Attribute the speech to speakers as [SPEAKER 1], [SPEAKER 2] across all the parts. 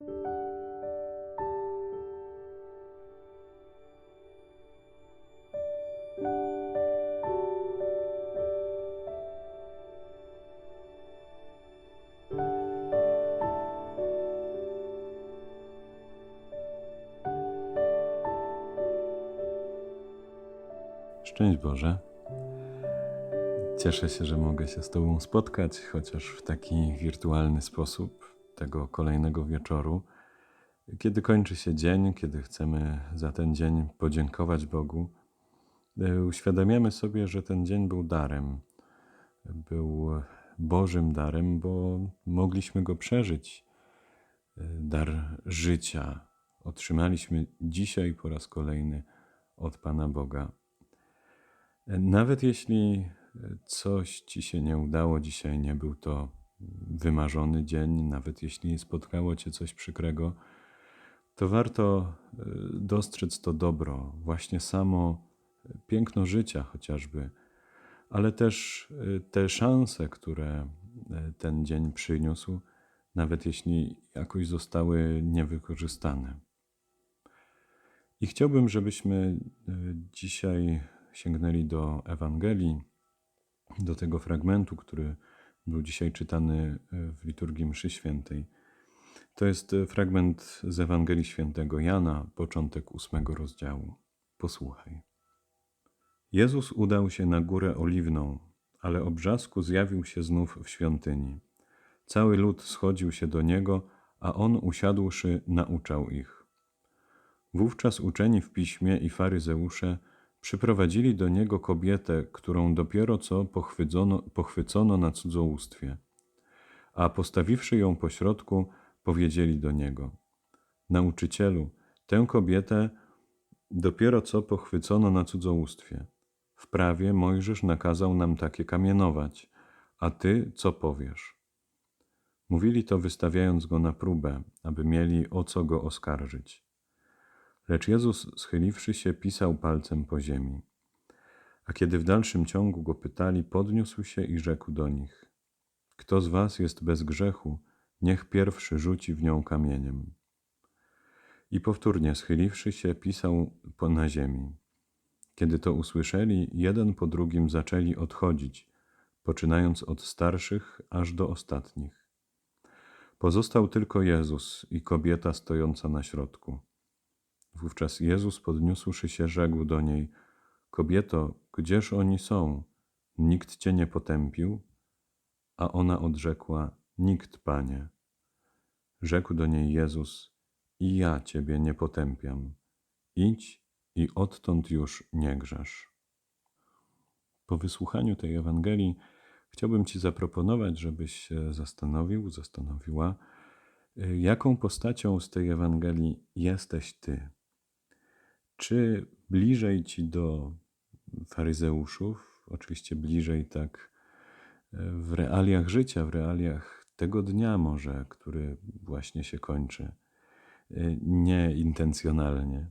[SPEAKER 1] Szczęść Boże. Cieszę się, że mogę się z Tobą spotkać, chociaż w taki wirtualny sposób, tego kolejnego wieczoru, kiedy kończy się dzień, kiedy chcemy za ten dzień podziękować Bogu. e, Uświadamiamy sobie, że ten dzień był darem. Był Bożym darem, bo mogliśmy go przeżyć. E, Dar życia otrzymaliśmy dzisiaj po raz kolejny od Pana Boga. Nawet jeśli coś ci się nie udało dzisiaj, nie był to wymarzony dzień, nawet jeśli spotkało cię coś przykrego, to warto e, dostrzec to dobro, właśnie samo piękno życia chociażby, ale też e, te szanse, które e, ten dzień przyniósł, nawet jeśli jakoś zostały niewykorzystane. I chciałbym, żebyśmy dzisiaj sięgnęli do Ewangelii, do tego fragmentu, który był dzisiaj czytany e, w liturgii Mszy Świętej. To jest e, fragment z Ewangelii Świętego Jana, początek ósmego rozdziału. Posłuchaj. Jezus udał się na górę oliwną, ale o brzasku zjawił się znów w świątyni. Cały lud schodził się do niego, a on usiadłszy nauczał ich. Wówczas uczeni w piśmie i faryzeusze przyprowadzili do niego kobietę, którą dopiero co pochwycono, pochwycono na cudzołóstwie. A postawiwszy ją pośrodku, powiedzieli do niego: Nauczycielu, tę kobietę dopiero co pochwycono na cudzołóstwie. W prawie Mojżesz nakazał nam takie kamienować, a ty co powiesz? Mówili to wystawiając go na próbę, aby mieli o co go oskarżyć. Lecz Jezus, schyliwszy się, pisał palcem po ziemi. A kiedy w dalszym ciągu go pytali, podniósł się i rzekł do nich: Kto z was jest bez grzechu, niech pierwszy rzuci w nią kamieniem. I powtórnie schyliwszy się, pisał na ziemi. Kiedy to usłyszeli, jeden po drugim zaczęli odchodzić, poczynając od starszych aż do ostatnich. Pozostał tylko Jezus i kobieta stojąca na środku. Wówczas Jezus podniósłszy się, rzekł do niej: Kobieto, gdzież oni są? Nikt cię nie potępił? A ona odrzekła: Nikt, panie. Rzekł do niej Jezus: I ja ciebie nie potępiam. Idź i odtąd już nie grzesz. Po wysłuchaniu tej Ewangelii chciałbym Ci zaproponować, żebyś się zastanowił, zastanowiła, jaką postacią z tej Ewangelii jesteś Ty. Czy bliżej Ci do faryzeuszów, oczywiście bliżej tak y, w realiach życia, w realiach tego dnia może, który właśnie się kończy, y, nie intencjonalnie,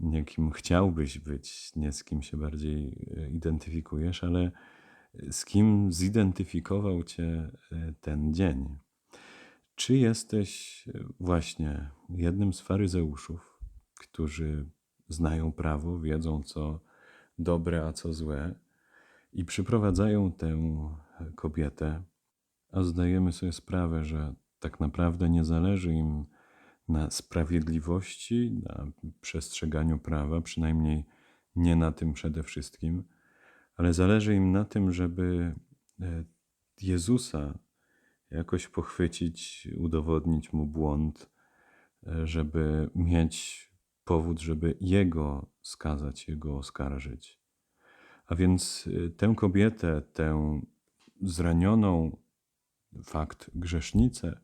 [SPEAKER 1] nie kim chciałbyś być, nie z kim się bardziej y, identyfikujesz, ale z kim zidentyfikował Cię ten dzień. Czy jesteś właśnie jednym z faryzeuszów, którzy znają prawo, wiedzą co dobre, a co złe i przyprowadzają tę kobietę, a zdajemy sobie sprawę, że tak naprawdę nie zależy im na sprawiedliwości, na przestrzeganiu prawa, przynajmniej nie na tym przede wszystkim, ale zależy im na tym, żeby e, Jezusa jakoś pochwycić, udowodnić mu błąd, e, żeby mieć powód, żeby Jego skazać, Jego oskarżyć. A więc e, tę kobietę, tę zranioną, fakt, grzesznicę,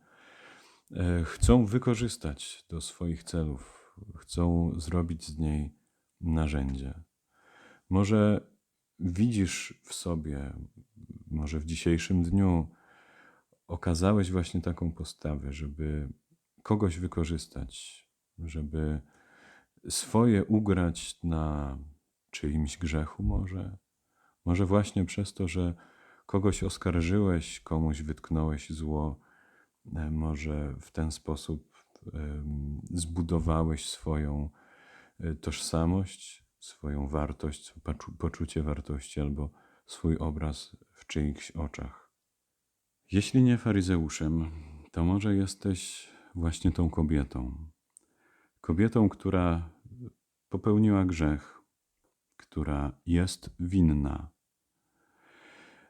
[SPEAKER 1] e, chcą wykorzystać do swoich celów, chcą zrobić z niej narzędzie. Może widzisz w sobie, może w dzisiejszym dniu, okazałeś właśnie taką postawę, żeby kogoś wykorzystać, żeby swoje ugrać na czyimś grzechu, może, może właśnie przez to, że kogoś oskarżyłeś, komuś wytknąłeś zło, e, może w ten sposób zbudowałeś swoją e, tożsamość, swoją wartość, poczu- poczucie wartości albo swój obraz w czyichś oczach. Jeśli nie faryzeuszem, to może jesteś właśnie tą kobietą. Kobietą, która popełniła grzech, która jest winna,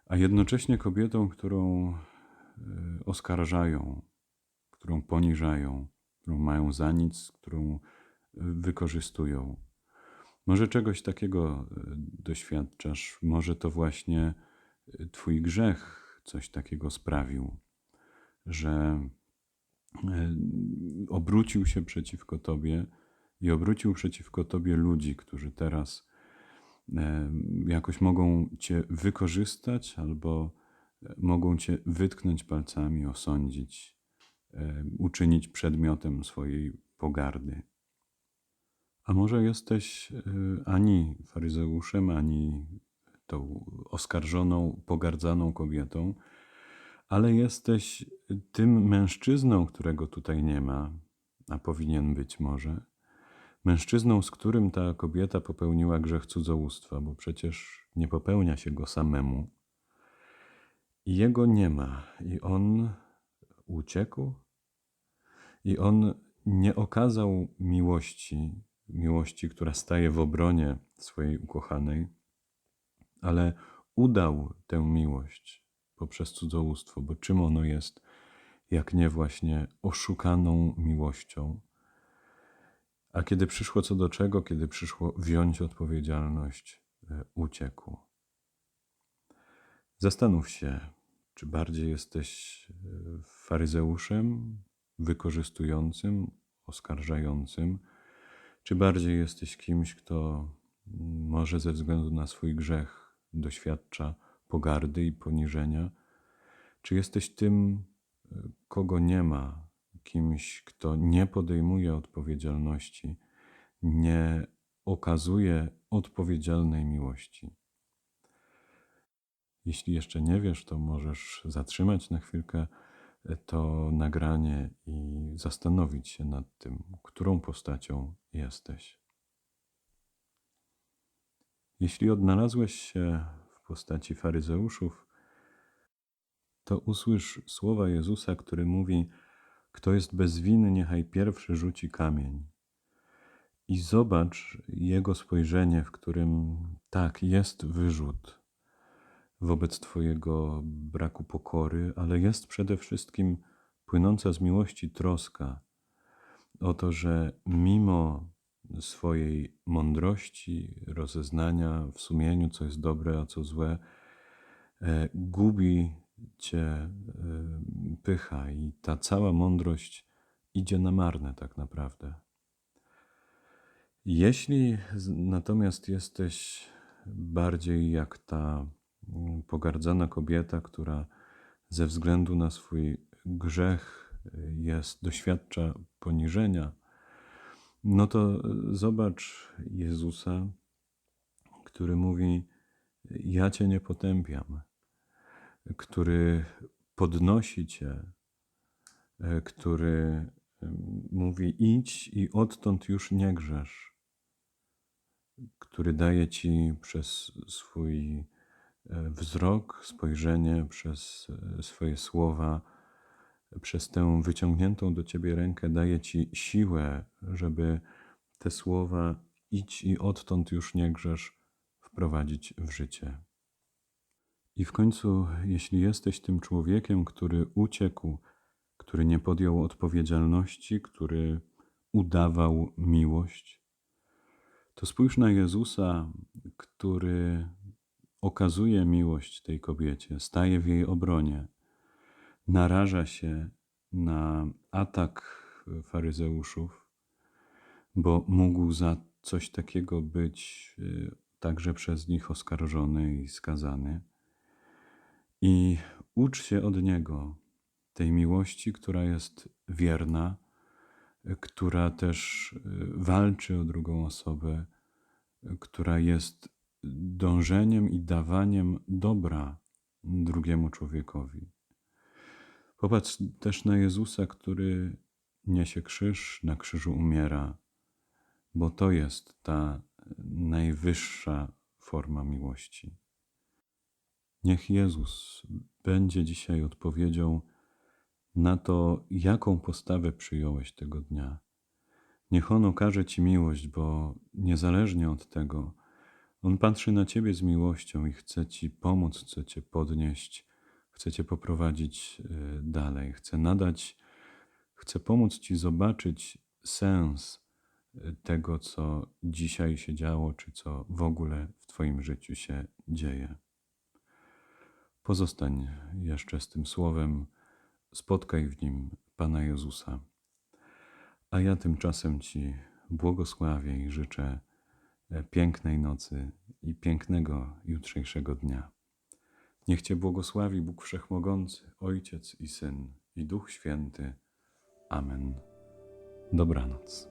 [SPEAKER 1] a jednocześnie kobietą, którą y, oskarżają, którą poniżają, którą mają za nic, którą y, wykorzystują. Może czegoś takiego y, doświadczasz, może to właśnie Twój grzech coś takiego sprawił, że obrócił się przeciwko Tobie i obrócił przeciwko Tobie ludzi, którzy teraz e, jakoś mogą Cię wykorzystać albo e, mogą Cię wytknąć palcami, osądzić, e, uczynić przedmiotem swojej pogardy. A może jesteś e, ani faryzeuszem, ani tą oskarżoną, pogardzaną kobietą, ale jesteś tym mężczyzną, którego tutaj nie ma, a powinien być może. Mężczyzną, z którym ta kobieta popełniła grzech cudzołóstwa, bo przecież nie popełnia się go samemu. I jego nie ma, i on uciekł, i on nie okazał miłości, miłości, która staje w obronie swojej ukochanej, ale udał tę miłość poprzez cudzołóstwo, bo czym ono jest, jak nie właśnie oszukaną miłością. A kiedy przyszło co do czego, kiedy przyszło wziąć odpowiedzialność, e, uciekł. Zastanów się, czy bardziej jesteś e, faryzeuszem, wykorzystującym, oskarżającym, czy bardziej jesteś kimś, kto może ze względu na swój grzech doświadcza pogardy i poniżenia, czy jesteś tym, e, kogo nie ma, kimś, kto nie podejmuje odpowiedzialności, nie okazuje odpowiedzialnej miłości. Jeśli jeszcze nie wiesz, to możesz zatrzymać na chwilkę to nagranie i zastanowić się nad tym, którą postacią jesteś. Jeśli odnalazłeś się postaci faryzeuszów, to usłysz słowa Jezusa, który mówi: Kto jest bez winy, niechaj pierwszy rzuci kamień. I zobacz jego spojrzenie, w którym tak jest wyrzut wobec Twojego braku pokory, ale jest przede wszystkim płynąca z miłości troska o to, że mimo swojej mądrości, rozeznania w sumieniu, co jest dobre, a co złe, e, gubi Cię e, pycha i ta cała mądrość idzie na marne tak naprawdę. Jeśli natomiast jesteś bardziej jak ta mm, pogardzana kobieta, która ze względu na swój grzech y, jest, doświadcza poniżenia, no to y, zobacz Jezusa, który mówi: Ja Cię nie potępiam, który podnosi Cię, e, który em, mówi: idź i odtąd już nie grzesz, który daje Ci przez swój wzrok, spojrzenie, przez swoje słowa, przez tę wyciągniętą do Ciebie rękę, daje Ci siłę, żeby te słowa idź i odtąd już nie grzesz wprowadzić w życie. I w końcu, jeśli jesteś tym człowiekiem, który uciekł, który nie podjął odpowiedzialności, który udawał miłość, to spójrz na Jezusa, który okazuje miłość tej kobiecie, staje w jej obronie, naraża się na atak faryzeuszów, bo mógł za coś takiego być y, także przez nich oskarżony i skazany. I ucz się od Niego tej miłości, która jest wierna, która też y, walczy o drugą osobę, która jest dążeniem i dawaniem dobra drugiemu człowiekowi. Popatrz też na Jezusa, który niesie krzyż, na krzyżu umiera, bo to jest ta najwyższa forma miłości. Niech Jezus będzie dzisiaj odpowiedzią na to, jaką postawę przyjąłeś tego dnia. Niech On okaże Ci miłość, bo niezależnie od tego, On patrzy na Ciebie z miłością i chce Ci pomóc, chce Cię podnieść, chce Cię poprowadzić y, dalej, chce nadać, chce pomóc Ci zobaczyć sens y, tego, co dzisiaj się działo, czy co w ogóle w Twoim życiu się dzieje. Pozostań jeszcze z tym słowem, spotkaj w nim Pana Jezusa. A ja tymczasem Ci błogosławię i życzę e, pięknej nocy i pięknego jutrzejszego dnia. Niech Cię błogosławi Bóg Wszechmogący, Ojciec i Syn i Duch Święty. Amen. Dobranoc.